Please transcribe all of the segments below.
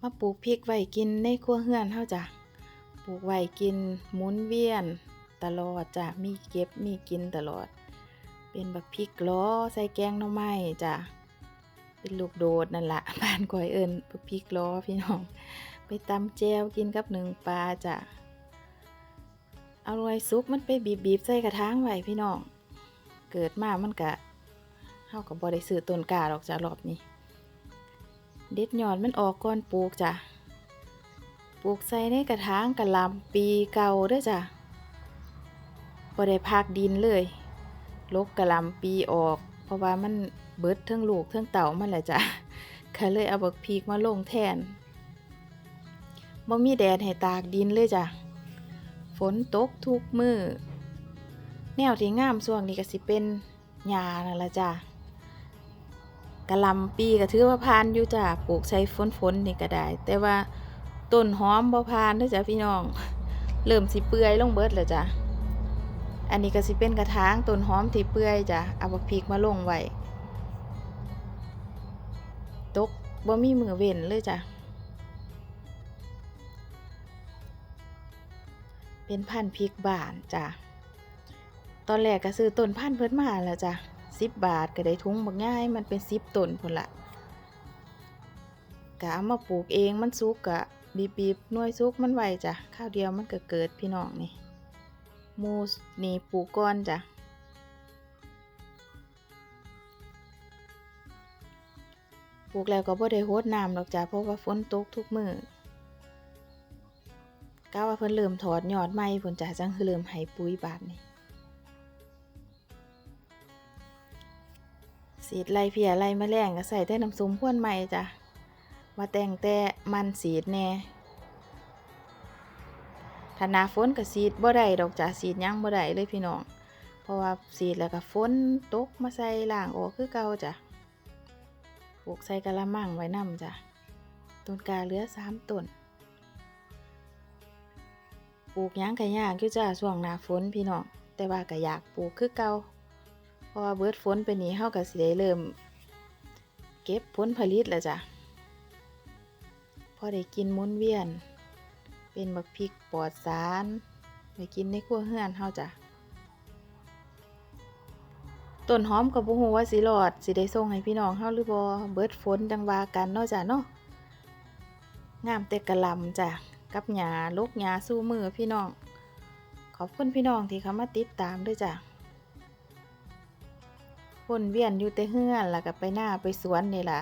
มาปลูกพริกไว้กินในครัวเฮือนเฮาจ้ะปลูกไว้กินหมุนเวียนตลอดจ้ะมีเก็บมีกินตลอด เป็นบักพริกล้อใส่แกงหน่อไม้จ้ะเป็นลูกโดดนั่นละบ้านก้อยเอิญบักพริกล้อพี่น้อง ไปตำแจวกินกับหนึ่งปลาจ้ะเอารวยซุปมันไปบีบๆใส่กระถางไว้พี่น้อง เกิดมามันกะเฮากับ่ได้ซื้อต้นกาหรอกจ้ะรอบนี้ เด็ดยอดมันออกก่อนปลูกจ้ะ ปลูกใส่ในกระถางกระลำปีเก่าเด้อจ้ะบ่ได้พักดินเลยลกกะลำปีออก เพราะว่ามันเบิดเทั้งลูกเทั้งเต่ามันแหละจ้ะก็เลยเอาบักพีกมาลงแทนบ่มีแดดให้ตากดินเลยจ้ะ ฝนตกทุกมือ แนวที่งามช่วงนี้ก็สิเป็นหญ้านั่นละจ้ะ กะลำปีก็ถือว่าพานอยู่จ้ะปลูกใช้ฝนฝนๆนี่ก็ได้ แต่ว่าต้นหอมบ่พานเด้อจ้ะพี่น้อง เริ่มสิเปื่อยลงเบิดแล้วจ้ะอันนี้ก็สิเป็นกระถางต้นหอมที่เปื่อยจ้ะเอาบักพริกมาลงไว้ตกบ่มีมือเว้นเลยจ้ะเป็นพันธุ์พริกบานจ้ะตอนแรกก็ซื้อต้นพันธุ์เพิ่นมาแล้วจ้ะ สิบบาทก็ได้ทุงบักง่ายมันเป็นสิบต้นพุ่นละกะเอามาปลูกเองมันสุกกะบีบๆหน่วยสุกมันไวจ้ะข้าวเดียวมันก็เกิดพี่น้องนี่มูสนี่ปลูกก้อนจ้ะปลูกแล้วก็บ่ได้โฮดน้ำหรอกจ้ะเพราะว่าฝนตกทุกมือกะว่าเพิ่นเริ่มถอดยอดใหม่พุ่นจ้ะจังคือเริ่มให้ปุ๋ยบาดนี่ สีดไล่เพียไล่แมลงก็ใส่แต่น้ำส้มพ่วนใหม่จ้ะมาแต่งแต่มันสีดแน่ถ้าหนาฝนก็สีดบ่ได้ดอกจ้ะสีดยังบ่ได้เลยพี่น้อง เพราะว่าสีดแล้วก็ฝนตกมาใส่ล่างออกคือเก่าจ้ะปลูกใส่กะละมังไว้นำจ้ะต้นกาเหลือสามต้นปลูกยังก็ยากอยู่จ้ะช่วงหน้าฝนพี่น้องแต่ว่าก็อยากปลูกคือเก่า ราะว่าเบิดฝนไปนี้เฮาก็สิได้เริ่ม เก็บผลผลิตแล้วจ้ะพอได้กินมุนเวียน เป็นบักพริกปลอดสารไปกินในครัวเฮือนเฮาจ้ะต้นหอมก็บ่ฮู้ว่าสิรอดสิได้ส่งให้พี่น้องเฮาหรือบ่เบิดฝนจังว่ากันเนาะจ้ะเนาะงามแต่กะลำจ้ะกับหญ้าลกหญ้าสู้มือพี่น้อง ขอบคุณพี่น้องที่เข้ามาติดตามด้วยจ้ะ วนเวียนอยู่แต่เฮือนแล้วก็ไปหน้าไปสวนนี่ล่ะ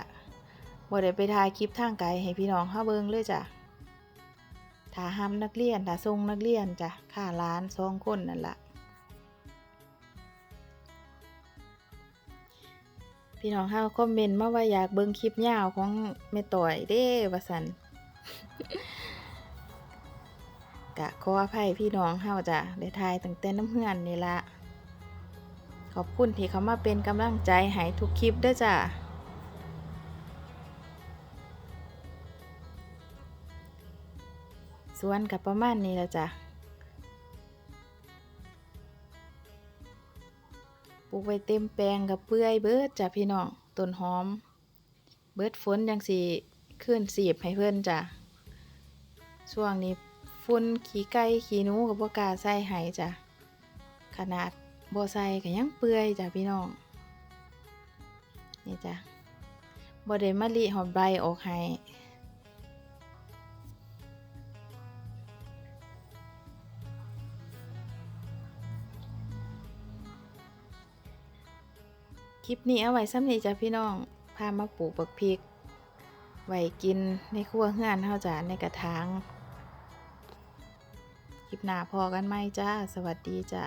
บ่ได้ไปถ่ายคลิปทางไกลให้พี่น้องเฮาเบิ่งเลยจ้ะถ้าห้ามนักเรียนถ้าส่งนักเรียนจ้ะค่าร้านสองคนนั่นล่ะพี่น้องเฮาคอมเมนต์มาว่าอยากเบิ่งคลิปยาวของแม่ต่อยเด้ว่าซั่นกะขออภัยพี่น้องเฮาจ้ะได้ถ่ายตั้งแต่น้ำเฮือนนี่ล่ะ ขอบคุณที่เขามาเป็นกำลังใจให้ทุกคลิปด้วยจ้ะสวนกับประมาณนี้แล้วจ้ะปลูกไว้เต็มแปลงกับเปื่อยเบิดจ้ะพี่น้องต้นหอม เบิดฝนยังสีขึ้นสีบให้เพื่อนจ้ะช่วงนี้ฝุ่นขี้ไก่ขี้นูกับพวกกาใส่ให้จ้ะขนาด บ่ใส่ก็ยังเปื่อยจ้ะพี่น้อง นี่จ้ะบ่ได้มะลิหอมใบออกให้คลิปนี้เอาไว้ซ้ำนี้จ้ะพี่น้อง พามาปลูกบักพริก ไว้กินในครัวเฮือนเฮาจ้ะในกระถาง คลิปหน้าพอกันไหมจ้า สวัสดีจ้า